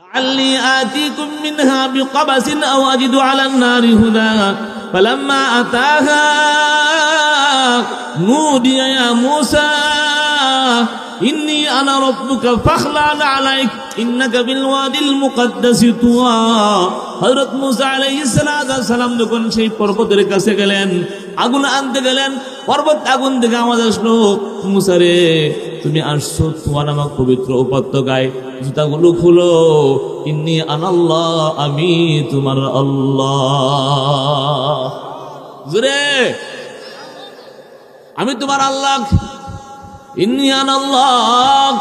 لعلي آتيكم منها بقبس أو أجد على النار هدى فلما أتاها نودي يا موسى إني أنا ربك فاخلع عليك إنك بالوادي المقدس طوى হযরত মুসা আলাইহিস সালাম যখন সেই পর্বতের কাছে গেলেন আগুন আনতে গেলেন। পর্বত আগুন থেকে আমাদের আসলো, মুসা রে, তুমি আসছো তোমার নামক পবিত্র উপত্যকায়। জুতাগুলো খুলো, ইন্নি আনাল্লাহ আমি তোমার আল্লাহ। জুরে, আমি তোমার আল্লাহ, ইন্নি আনাল্লাহ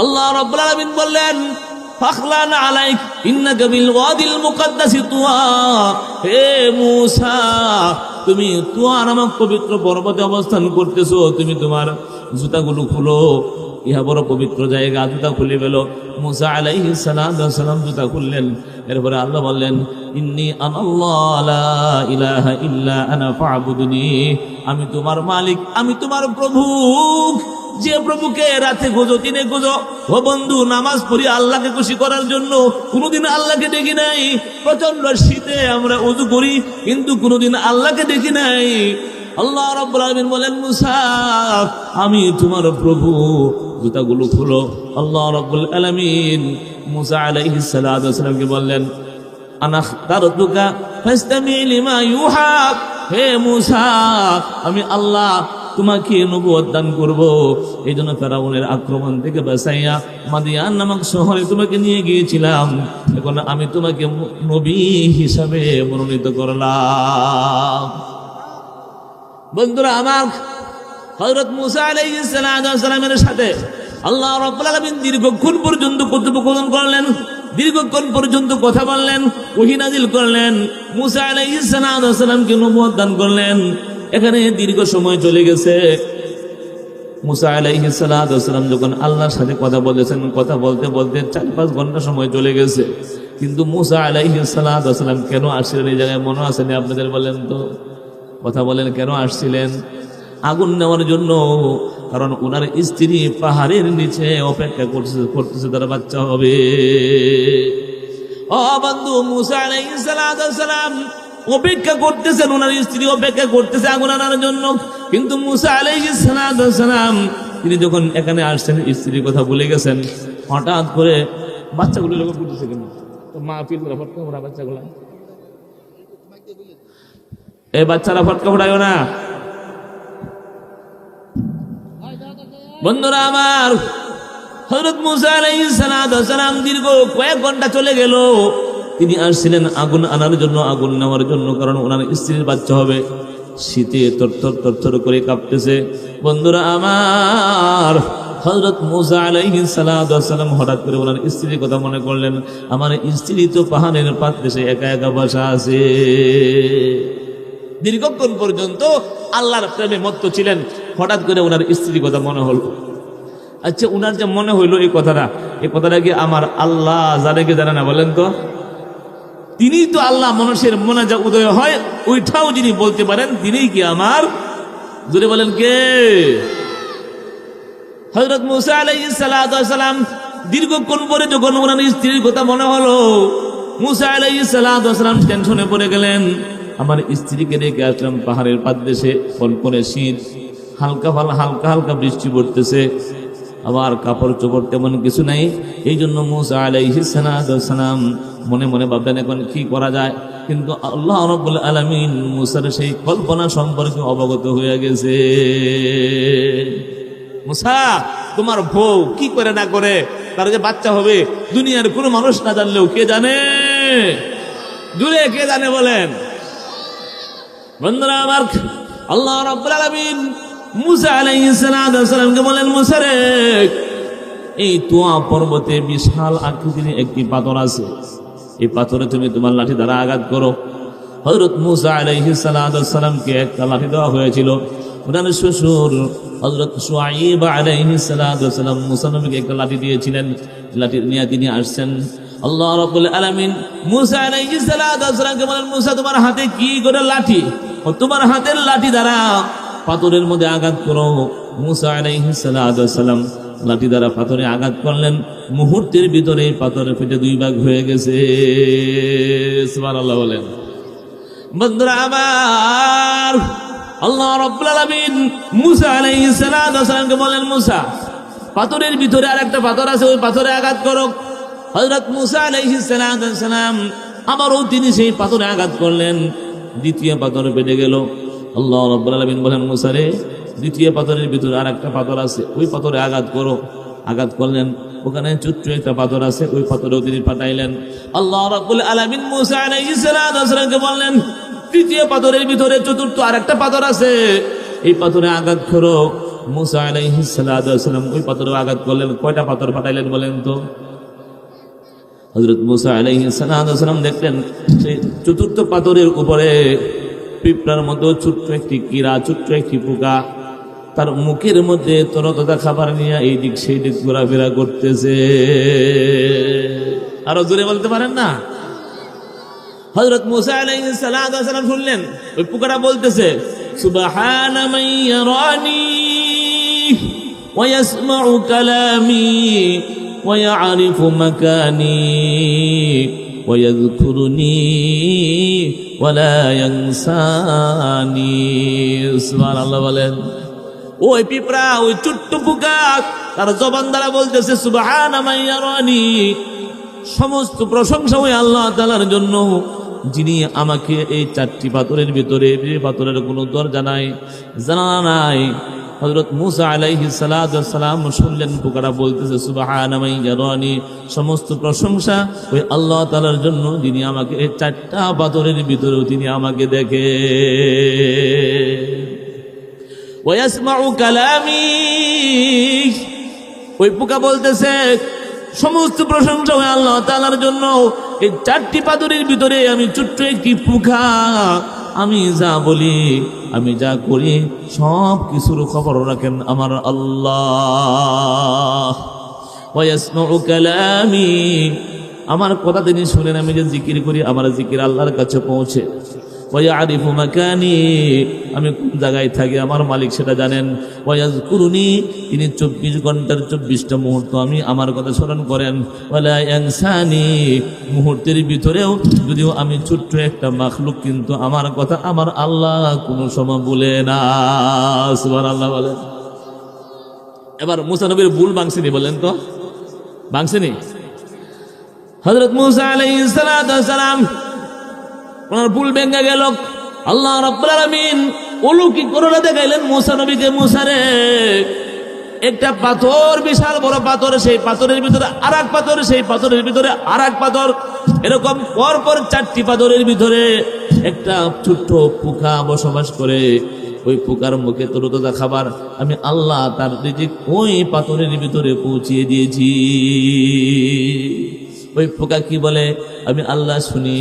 আল্লাহ। রাব্বুল আলামিন বললেন আলাইক, ইন্নাকা বিল ওয়াদিল মুকাদ্দাসি তুয়া। হে মূসা তুমি তুয়া নামক পবিত্র পর্বতে অবস্থান করতেছো, তুমি তোমার জুতাগুলো খুলো। ইহা বড় পবিত্র জায়গা, জুতা খুলে গেল মুসা আলাইহিস সালাম, জুতা খুললেন। এরপরে আল্লাহ বললেন, ইন্নি ইলাহা আমি তোমার মালিক, আমি তোমার প্রভু। যে প্রভুকে রাতে গোজো দিনে গোজো ও বন্ধু, নামাজ পড়ি আল্লাহকে খুশি করার জন্য। কোনোদিন আল্লাহকে দেখি নাই। প্রচণ্ড শীতে আমরা উজু করি, কিন্তু কোনোদিন আল্লাহকে দেখি নাই। আল্লাহ রাব্বুল আলামিন বলেন, মুসা, আমি তোমার প্রভু। জুতাগুলো খুলো। আল্লাহ রাব্বুল আলামিন মুসা আলাইহিস সালাতু ওয়াসালামকে বললেন, আনা খাতারতুকা ফাস্তামি লিমা ইউহা। হে মুসা, আমি আল্লাহ তোমাকে নবুয়ত দান করব। এই জন্য ফেরাউনের আক্রমণ থেকে বাঁচাইয়া মাদিয়ান নামক শহরে তোমাকে নিয়ে গিয়েছিলাম। এখন আমি তোমাকে নবী হিসাবে মনোনীত করলাম। বন্ধুরা আমার হজরত মুসা আলাইহিস সালামের সাথে আল্লাহ রাব্বুল আলামিন দীর্ঘক্ষণ পর্যন্ত কথোপকথন করলেন, দীর্ঘক্ষণ পর্যন্ত কথা বললেন, ওহী নাজিল করলেন, মুসা আলাইহিস সালামকে নবুয়ত দান করলেন, এখানে দীর্ঘ সময় চলে গেছে। মুসা আলাইহিস সালাম যখন আল্লাহর সাথে কথা বলেছেন, কথা বলতে বলতে চার পাঁচ ঘণ্টা সময় চলে গেছে। কিন্তু মুসা আলাইহিস সালাম কেন আসছিলেন এই জায়গায় মনে আসেনি আপনাদের বলেন তো? কথা বলেন, কেন আসছিলেন? আগুন নেওয়ার জন্য, কারণ ওনার স্ত্রী পাহাড়ের নিচে অপেক্ষা করছে করতেছে, তার বাচ্চা হবে। ও বন্ধু, মুসা আলাইহিস সালাম অপেক্ষা করতেছেন ওনার স্ত্রী অপেক্ষা করতেছে আগুন আনার জন্য। কিন্তু মুসা আলাইহিস সালাম, তিনি যখন এখানে আসছেন, স্ত্রীর কথা ভুলে গেছেন। হঠাৎ করে বাচ্চাগুলো লোক করতেছে কেন? তো মা পিল বাচ্চাগুলা। এই বাচ্চারা ফটকা ফোড়াইও না। বন্ধুরা আমার হজরত মুসা আলাইহিস দীর্ঘ কয়েক ঘণ্টা চলে গেল। তিনি আসছিলেন আগুন আনার জন্য, আগুন নেওয়ার জন্য, কারণ ওনার স্ত্রীর বাচ্চা হবে। শীতে তরতর তরতর করে কাঁপতেছে। বন্ধুরা আমার হজরত মুসা আলাইহিস সালাম হঠাৎ করে ওনার স্ত্রীর কথা মনে করলেন, আমার স্ত্রী তো পাহাড়ের পাত্রে, সে একা একা বসা আছে। দীর্ঘক্ষণ পর্যন্ত আল্লাহর প্রেমে মত্ত ছিলেন। হঠাৎ করে ওনার স্ত্রীর কথা মনে হলো। আচ্ছা উনার যে মনে হইল এই কথাটা এই কথাটা কি আমার আল্লাহ জানে কি জানে না বলেন তো? তিনি তো আল্লাহ মানুষের মনে যা উদয় হয়, ওইটাও যিনি বলতে পারেন, তিনিই কি আমার? জুড়ে বলেন কে? হজরত মুসা আলাইহিস সালাম দীর্ঘক্ষণ পরে যখন ওনার স্ত্রীর কথা মনে হলো, মুসা আলাইহিস সালাম টেনশনে পড়ে গেলেন। আমার স্ত্রীকে রেখে আসলাম পাহাড়ের পাদদেশে কনকনে শীত, হালকা ফাল হালকা হালকা বৃষ্টি পড়তেছে। আবার কাপড় চোপড় তেমন কিছু নাই। এই জন্য মুসা আলাইহিস সালাম মনে মনে ভাবলেন, এখন কি করা যায়? কিন্তু আল্লাহ রব্বুল আলামিন মুসার সেই কল্পনা সম্পর্কে অবগত হয়ে গেছে। মুসা, তোমার বউ কি করে না করে? তার যে বাচ্চা হবে, দুনিয়ার কোনো মানুষ না জানলেও কে জানে? দূরে কে জানে বলেন? বন্ধুরা আমার আল্লাহ রাব্বুল আলামিন মুসা আলাইহিস সালামকে বলেন মুসা রে, এই তোয়া পর্বতে বিশাল আকৃতির একটি পাথর আছে। এই পাথরে তুমি তোমার লাঠি দ্বারা আঘাত করো। হজরত মুসা আলাইহিস সালামকে একটা লাঠি দেওয়া হয়েছিল। শ্বশুর হজরত সুয়াইব আলাইহিস সালাম মুসা নবীকে একটা লাঠি দিয়েছিলেন। লাঠি নিয়ে তিনি আসছেন। আল্লাহ রাব্বুল আলামিন মুসা আলাইহিস সালামকে বলেন মুসা, তোমার হাতে কি করে লাঠি? তোমার হাতের লাঠি দ্বারা পাথরের মধ্যে আঘাত করো। মুসা আলাইহিস সালাম লাঠি দ্বারা পাথরে আঘাত করলেন। মুহূর্তের ভিতরে পাথরে ফেটে দুই ভাগ হয়ে গেছে। বলেন। আল্লাহ বলেন, মুসা, পাথরের ভিতরে আরেকটা পাথর আছে, ওই পাথরে আঘাত করো। মুসা আবারও তিনি সেই পাথরে আঘাত করলেন। দ্বিতীয় পাথর পেটে গেল। আল্লাহ রাব্বুল আলামিন বলেন মুসা রে দ্বিতীয় পাথরের ভিতরে আরেকটা পাথর আছে, ওই পাথরে আঘাত করো। আঘাত করলেন, ওখানে ছোট্ট একটা পাথর আছে, ওই পাথরেও তিনি পাঠাইলেন। আল্লাহ রাব্বুল আলামিন বললেন তৃতীয় পাথরের ভিতরে চতুর্থ আরেকটা পাথর আছে, এই পাথরে আঘাত করো। মুসা আলাইহিস সালাম ওই পাথরে আঘাত করলেন, কয়টা পাথর পাঠাইলেন বলেন তো? হজরত মুসা আলাইহিস সালাম দেখলেন সেই চতুর্থ পাথরের উপরে পিঁপড়ার মতো ছোট্ট একটি কীরা ছোট্ট একটি পোকা, তার মুখের মধ্যে তরততা খাবার নিয়ে এই দিক সেই দিক ঘোরাফেরা করতেছে। আরও জোরে বলতে পারেন না? হযরত মুসা আলাইহিস সালাম শুনলেন, ওই পোকাটা বলতেছে, সুবহানা মান ইয়ারানি ওয়া ইয়াসমাউ ইয়াযকুরুনি ওয়া লা ইয়ানসানি সুবহানাল্লাহ বলেন, ওই পিঁপড়া, ওই ছোট্ট পোকা, তার জবান দ্বারা বলতেছে, সুবহানা মাইয়ারানি সমস্ত প্রশংসা ওই আল্লাহ তালার জন্য, যিনি আমাকে এই চারটি পাথরের ভিতরে পাথরের কোনো দরজা নাই জানা নাই হজরত মুসা আলাইহি সালাম শুনলেন পোকারা বলতেছে, সুবাহানামাই জানি সমস্ত প্রশংসা ওই আল্লাহ তালার জন্য, যিনি আমাকে এই চারটা পাথরের ভিতরেও তিনি আমাকে দেখে। ওয়াসমাউ কালামি ওই পোকা বলতেছে, সমস্ত প্রশংসা হয় আল্লাহ তালার জন্য, এই চারটি পাথরের ভিতরে আমি ছোট্ট একটি পোকা আমি যা বলি, আমি যা করি, সব কিছুর খবর রাখেন আমার আল্লাহ। আমার কথা তিনি শুনেন, আমি যে জিকির করি, আমার জিকির আল্লাহর কাছে পৌঁছে। ওয়ারিফু মাকানি আমি কোন জায়গায় থাকি আমার মালিক সেটা জানেন। ওয়াজ কুরুনি তিনি চব্বিশ ঘণ্টার চব্বিশটা মুহূর্ত আমি আমার কথা স্মরণ করেন। ওয়ালা ইয়ানসানি মুহূর্তের ভিতরেও যদিও আমি ছোট্ট একটা মাখলুক, কিন্তু আমার কথা আমার আল্লাহ কোনো সময় বলে না। সুবহানাল্লাহ বলেন। এবার মুসা নবীর ভুল বাংসিনি বলেন তো। বাংসিনি হজরত মুসা আলাইহিস সালাম ওনার ভুল ভেঙে গেল। আল্লাহ রাব্বুল আলামিন অলৌকিক করোনা দেখাইলেন মুসা নবীকে। মুসারে একটা পাথর, বিশাল বড় পাথর, সেই পাথরের ভিতরে আর এক পাথর, সেই পাথরের ভিতরে আর এক পাথর। এরকম পর পর চারটি পাথরের ভিতরে একটা ছোট্ট পোকা বসবাস করে। ওই পোকার মুখে তরুততা খাবার আমি আল্লাহ তার ওই পাথরের ভিতরে পৌঁছিয়ে দিয়েছি। ওই পোকা কি বলে? আমি আল্লাহ শুনি।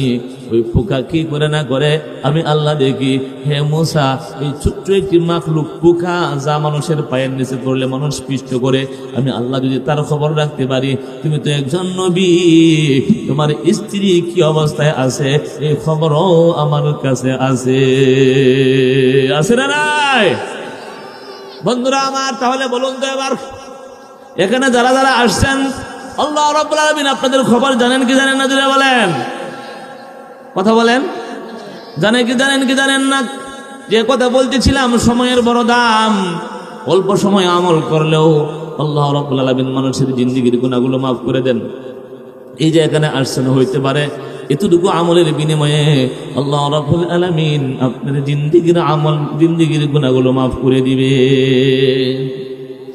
ওই পোকা কি করে না করে? আমি আল্লাহ দেখি। হে মোসা, এই ছোট্ট একটি মাখলুক পোকা যা মানুষের পায়ের নিচে পড়লে মানুষ পিষ্ট করে। আমি আল্লাহ যদি তার খবর রাখতে পারি, তুমি তো একজন নবী। তোমার স্ত্রী কি অবস্থায় আছে? এই খবরও আমার কাছে আছে। আছে না নাই? বন্ধুরা আমার, তাহলে বলুন তো এবার। এখানে যারা যারা আসছেন আল্লাহ রাব্বুল আলামিন আপনাদের খবর জানেন কি জানেন না বলেন? কথা বলেন। জানেন কি জানেন কি জানেন না? যে কথা বলতেছিলাম, সময়ের বড় দাম। অল্প সময় আমল করলেও আল্লাহ রাব্বুল আলামিন মানুষের জিন্দিগির গুণাগুলো মাফ করে দেন। এই যে এখানে আসছেন, হইতে পারে এতটুকু আমলের বিনিময়ে আল্লাহ রাব্বুল আলামিন আপনার জিন্দিগির আমল, জিন্দিগির গুণাগুলো মাফ করে দিবে।